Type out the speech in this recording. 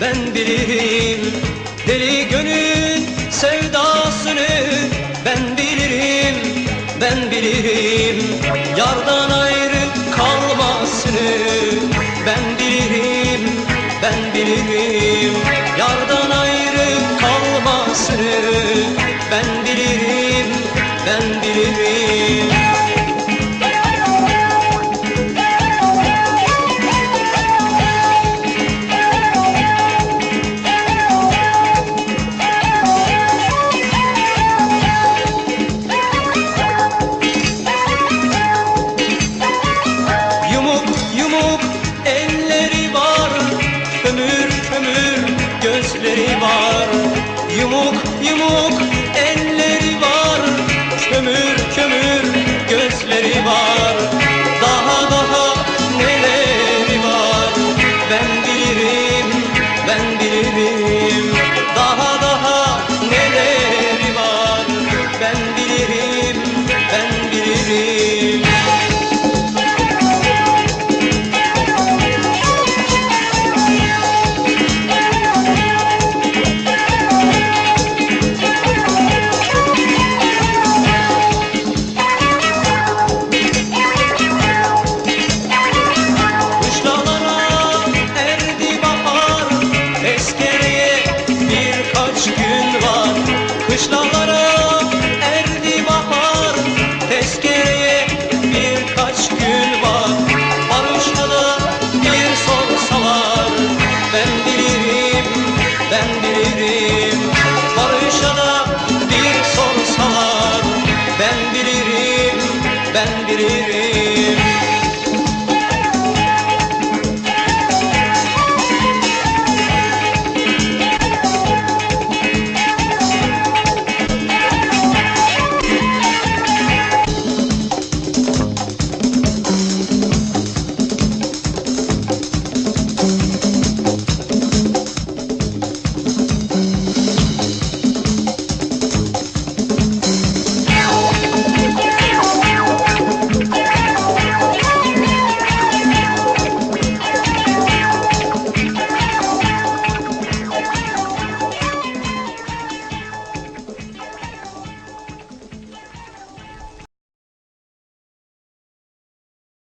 ben bilirim Deli gönül sevdasını. Ben bilirim Ben bilirim yardan ayrı kalmasını. Ben bilirim, ben bilirim. elleri var. Yumuk yumuk elleri